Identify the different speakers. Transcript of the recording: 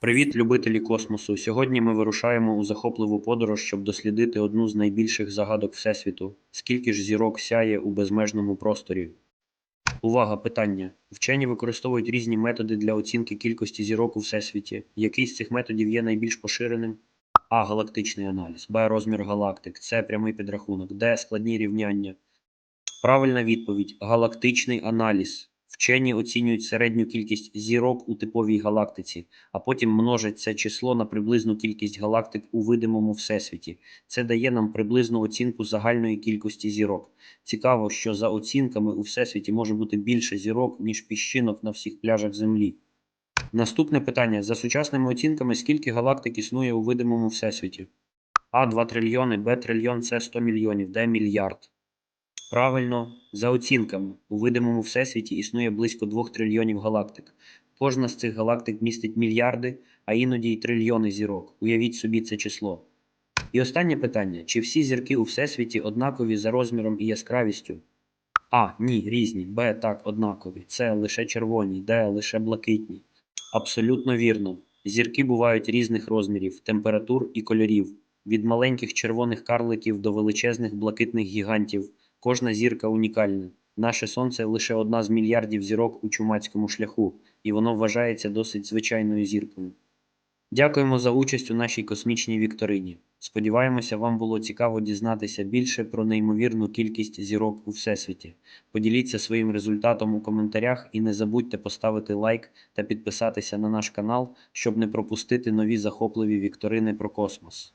Speaker 1: Привіт, любителі космосу! Сьогодні ми вирушаємо у захопливу подорож, щоб дослідити одну з найбільших загадок Всесвіту. Скільки ж зірок сяє у безмежному просторі? Увага, питання. Вчені використовують різні методи для оцінки кількості зірок у Всесвіті. Який з цих методів є найбільш поширеним? А. Галактичний аналіз. Б. Розмір галактик. С. Прямий підрахунок. Д. Складні рівняння. Правильна відповідь: галактичний аналіз. Вчені оцінюють середню кількість зірок у типовій галактиці, а потім множать це число на приблизну кількість галактик у видимому всесвіті. Це дає нам приблизну оцінку загальної кількості зірок. Цікаво, що за оцінками у всесвіті може бути більше зірок, ніж піщинок на всіх пляжах Землі. Наступне питання: за сучасними оцінками, скільки галактик існує у видимому всесвіті? А 2 трильйони, Б трильйон, С 100 мільйонів, Д мільярд. Правильно, за оцінками, у видимому всесвіті існує близько 2 трильйонів галактик. Кожна з цих галактик містить мільярди, а іноді й трильйони зірок. Уявіть собі це число. І останнє питання: чи всі зірки у всесвіті однакові за розміром і яскравістю? А. Ні, різні. Б. Так, однакові. С. Лише червоні, Д. Лише блакитні. Абсолютно вірно. Зірки бувають різних розмірів, температур і кольорів. Від маленьких червоних карликів до величезних блакитних гігантів. Кожна зірка унікальна. Наше сонце лише одна з мільярдів зірок у чумацькому шляху, і воно вважається досить звичайною зіркою. Дякуємо за участь у нашій космічній вікторині. Сподіваємося, вам було цікаво дізнатися більше про неймовірну кількість зірок у всесвіті. Поділіться своїм результатом у коментарях і не забудьте поставити лайк та підписатися на наш канал, щоб не пропустити нові захопливі вікторини про космос.